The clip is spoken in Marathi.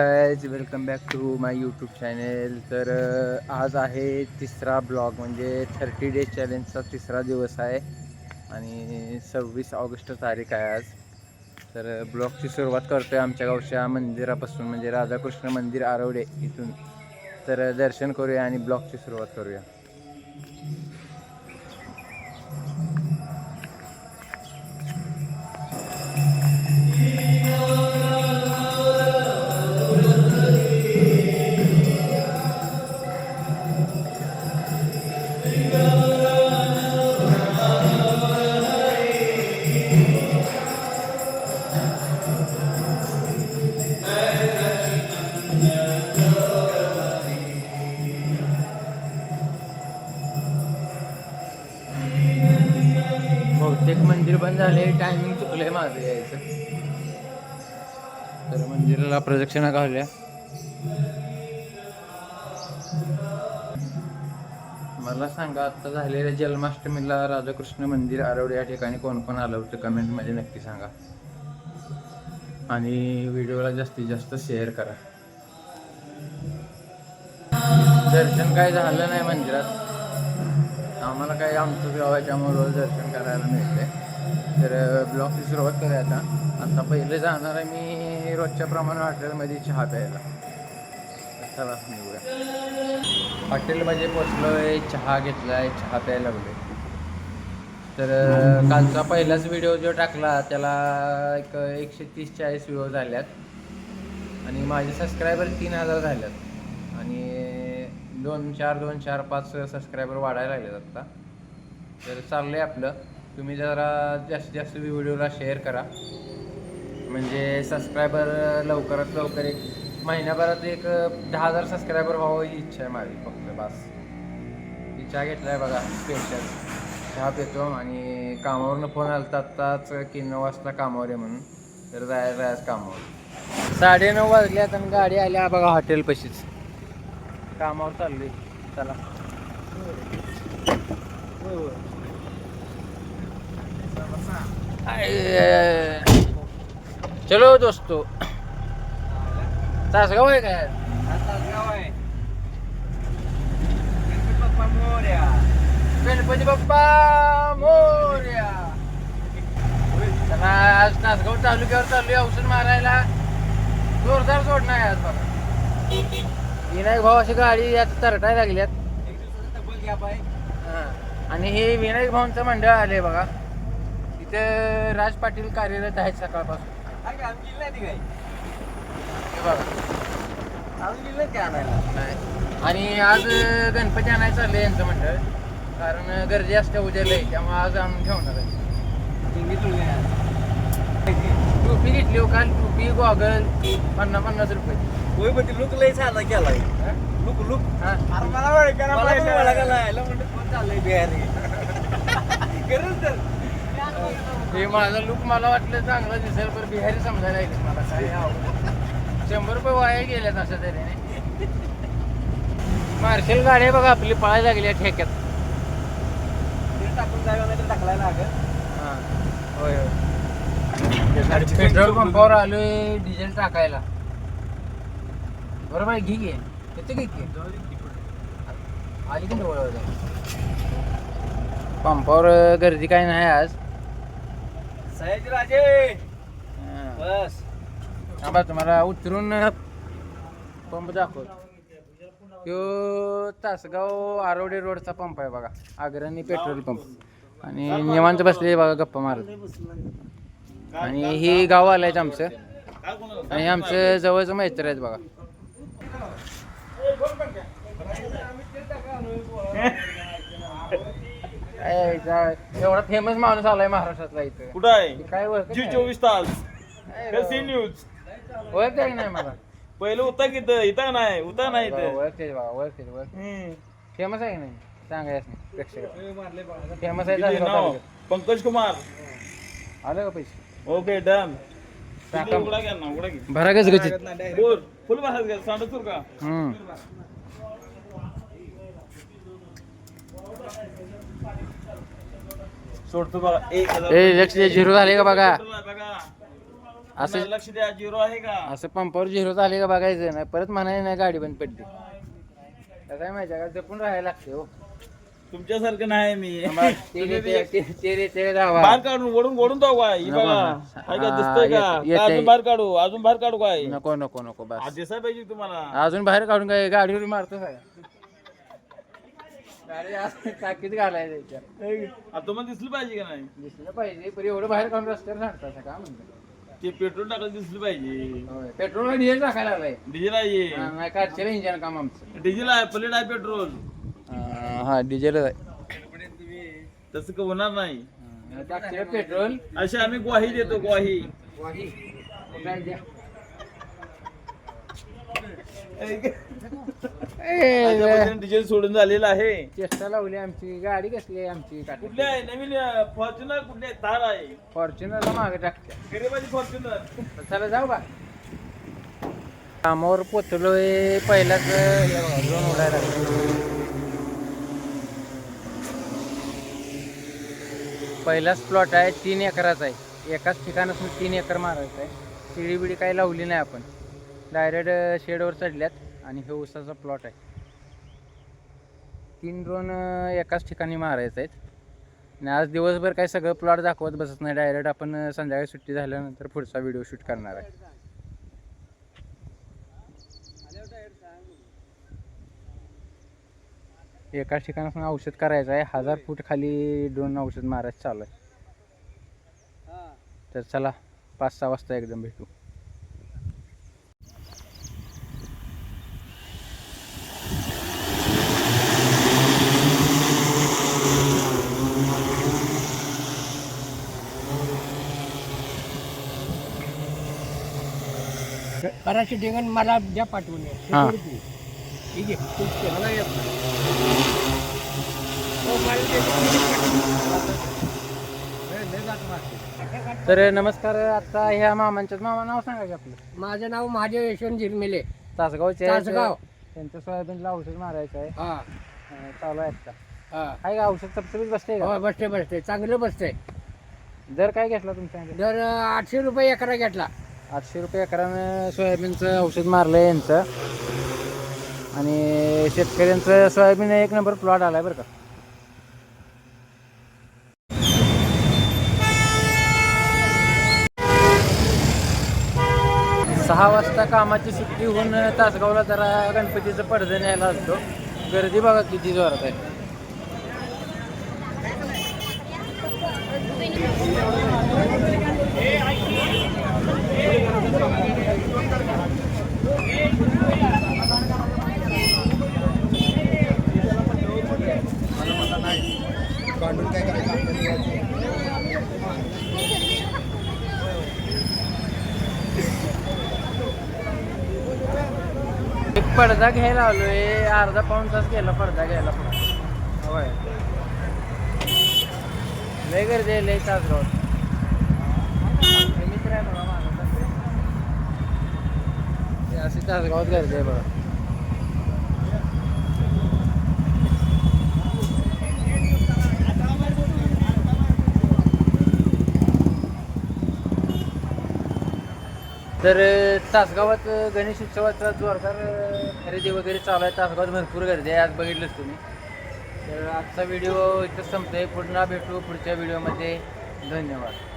Guys welcome back to my YouTube channel तर आज आहे तिसरा ब्लॉग म्हणजे थर्टी डेज चॅलेंजचा तिसरा दिवस आहे. आणि सव्वीस ऑगस्ट तारीख आहे आज. तर ब्लॉगची सुरुवात करतो आहे आमच्या गावच्या मंदिरापासून म्हणजे राधाकृष्ण मंदिर आरवडे इथून. तर दर्शन करूया आणि ब्लॉगची सुरुवात करूया. बहुतेक मंदिर बंद झाले टायमिंग चुकलंय माझं यायचं. तर मंदिराला प्रदक्षिणा घालूया. मला सांगा आता झालेल्या जन्माष्टमीला राधाकृष्ण मंदिर आरवडे या ठिकाणी कोण कोण आलं होतं? कमेंटमध्ये नक्की सांगा. आणि व्हिडिओला जास्तीत जास्त शेअर करा. दर्शन काय झालं नाही मंदिरात? आम्हाला काय आमचं गाव आहे त्यामुळे रोज दर्शन करायला मिळते तर ब्लॉगची सुरुवात करूया आता. आता पहिले जाणार आहे मी रोजच्या प्रमाणे हॉटेलमध्ये चहा प्यायला. चला निघूया. हॉटेलमध्ये पोचलो आहे चहा घेतला आहे चहा प्यायला लागले तर कालचा पहिलाच व्हिडिओ जो टाकला त्याला एक एकशे तीस चाळीस व्हिडिओ झाल्यात आणि माझे सबस्क्रायबर तीन हजार झाल्यात. दोन चार दोन चार पाच सबस्क्रायबर वाढायला लागलेत आत्ता तर चाललं आहे आपलं. तुम्ही जरा जास्तीत जास्त व्हिडिओला शेअर करा. म्हणजे सबस्क्रायबर लवकरात लवकर एक महिन्याभरात एक दहा हजार सबस्क्रायबर व्हावं ही इच्छा आहे माझी फक्त बस. इच्छा घेतला घेतलाय बघा स्पेशल चहा पितो आणि कामावरनं फोन आला आत्ताच की नऊ वाजता कामावर आहे म्हणून. तर जायचं जायचं कामावर. साडेनऊ वाजले आणि गाडी आल्या बघा हॉटेल पशीच. कामावर चाललोय. चला. चलो दोस्तो. तासगाव आहे काय? गणपती बाप्पा मोर्या. चला आज तासगाव तालुक्यावर चाललोय औषध मारायला. जोरदार सोडणार आहे आज बघा. विनायक भाऊ अशी गाडी आता तरटायला लागल्यात. आणि हे विनायक भाऊंचं मंडळ आले बघा. इथे राज पाटील कार्यरत आहेत सकाळपासून. आणि आज गणपती आणायला चाललंय यांचं मंडळ. कारण गर्दी असते उद्याला त्यामुळे आज आणून ठेवणार आहे. टोपी घेतली हो काल टोपी गॉगल पन्नास पन्नास रुपये. लुक लय केलाय. हा? लुक लुक हा अरे मला ओळखायला म्हणते कोण चाललंय बिहारी? खरंच तर. हे माझा लुक मला वाटलं चांगलं दिसेल पण बिहारी समजायला लागले मला. काय. शंभर रुपये वाया गेल्यात असं तरी मार्शल गाडी आहे बघा आपली पळायला लागली आहे ठेक्यात. ते टाकून जावं नाही तर टाकलाय लागेल. हा. होय होय. पेट्रोल पंपावर आलोय डिझेल टाकायला. बरोबर आहे घे घे घे आली की जवळ पंपावर गर्दी काय नाही आज. सयाजी राजे! हा. बस. थांबा तुम्हाला उतरून पंप दाखव तो तासगाव आरोडे रोडचा पंप आहे बघा. अग्रणी पेट्रोल पंप. आणि निवांत बसले बघा गप्पा मारत. आणि ही गाव आलंय आमचं. आणि आमचं जवळचं मैत्र आहेत बघा. एवढा फेमस माणूस आलाय महाराष्ट्रातला इथं. कुठं आहे? काय ओळखत जी नाही. चोवीस तास. राव? न्यूज ओळखते की नाही मला? पहिलं होता की इथं इथं नाही होता नाही इथं. ओळखते बघा ओळखते हम्म. फेमस आहे की नाही? सांगायच नाही प्रेक्षक फेमस आहे किती नाव. पंकज कुमार. आलं का पैसे? ओके डन टाका. उघडा घ्या ना उघडा घे भरा गच गचित बोल. फुल बसायचं सांडसूर का हम्म. सोडतो बघा एक हजार ए लक्ष दे, झिरो झाले का बघा? बघा असं लक्ष द्या झिरो आहे का? असं पंपावर झिरो झाले का बघायचं नाही परत म्हणायला नाही गाडी बंद पडली. कसं आहे माहिती आहे का? जपून राहायला लागते हो. तुमच्यासारखं नाही मी. तेरे ते- ते- तेरे. बाहेर काढून ओढून ओढून जाऊ काय ही नको बघा. ना. आहे का हा, दिसतंय का? येते- का येते. अजून बाहेर काढू? अजून बाहेर काढू काय? नको नको नको आ, बस दिसाय पाहिजे तुम्हाला. अजून बाहेर काढून काय गाडीवर मारतो काय? गाडी असं टाकीत घालायचं याच्यात. तुम्हाला दिसलं पाहिजे का नाही? दिसलं पाहिजे पण एवढं बाहेर काढून रस्त्यावर सांगतात का म्हणतो? ते पेट्रोल टाकायला दिसलं पाहिजे. पेट्रोल डिझेल टाकायला लागलाय. डिझेल आहे. हा, नाही काढशील इंजन काम आमचं. डिझेल आहे प्लेट आहे पेट्रोल. हा, डिझेल आहे. तसं का होणार नाही. पेट्रोल. अशी आम्ही ग्वाही देतो ग्वाही. डिझेल सोडून झालेलं आहे. चेष्टा लावली आमची गाडी कसली आहे आमची? कुठली आहे? नवीन फॉर्च्युनर कुठली आहे? तार आहे. फॉर्च्युनरला मागे टाकते गरीबाची फॉर्च्युनर चला जाऊ बा. कामावर पोचलोय पहिलाच उडायला पहिलाच प्लॉट आहे तीन एकराचा आहे. एकाच ठिकाणासून तीन एकर मारायचं आहे. शिडी बिडी काही लावली नाही आपण. डायरेक्ट शेडवर चढल्यात आणि हे उसाचा प्लॉट आहे. तीन ड्रोन एकाच ठिकाणी मारायचं आहेत. आणि आज दिवसभर काय सगळं प्लॉट दाखवत बसत नाही. डायरेक्ट आपण संध्याकाळी सुट्टी झाल्यानंतर पुढचा व्हिडिओ शूट करणार आहे. एकाच ठिकाणापासून औषध करायचं आहे. हजार फूट खाली ड्रोन औषध मारायचं चालू आहे. तर चला पाच सहा वाजता एकदम भेटू. कराची डेंगण मला द्या पाठवून. ठीक आहे. तूच के. मला येत नाही. हो. तर नमस्कार आता ह्या मामांच्याच मामा नाव सांगा की आपलं? माझं नाव महादेव यशवंत झिरमिले तासगावचे. तासगाव. त्यांचं सोयाबीनला औषध मारायचं आहे. हा. चालू आहे आता. हा. आहे का औषध? चपचपीत बसते का? हो बसते बसते चांगलं बसते दर काय घेतला तुमच्याकडे दर आठशे रुपये एकरा घेतला. आठशे रुपये एकरानं सोयाबीनचं औषध मारलं यांचं. आणि शेतकऱ्यांचं सोयाबीन एक नंबर प्लॉट आला आहे बरं का. सहा वाजता कामाची सुट्टी होऊन तासगावला जरा गणपतीचं पडदं न्यायला असतो गर्दी बघा किती जोरात आहे. एक पडदा घ्यायला आलोय. अर्धा पाऊण तास गेला पडदा घ्यायला पण होय. लय गर्दी आहे लय तासगाव मित्र आहे बघा माझा सध्या. अशी तासगावात गर्दी आहे बघा. तर तासगावात गणेश उत्सवाचा जोरदार खरेदी वगैरे चालू आहे. तासगावात भरपूर गर्दी आहे आज बघितलंच तुम्ही. तर आजचा व्हिडिओ इथं संपतोय. पुन्हा भेटू पुढच्या व्हिडिओमध्ये. धन्यवाद.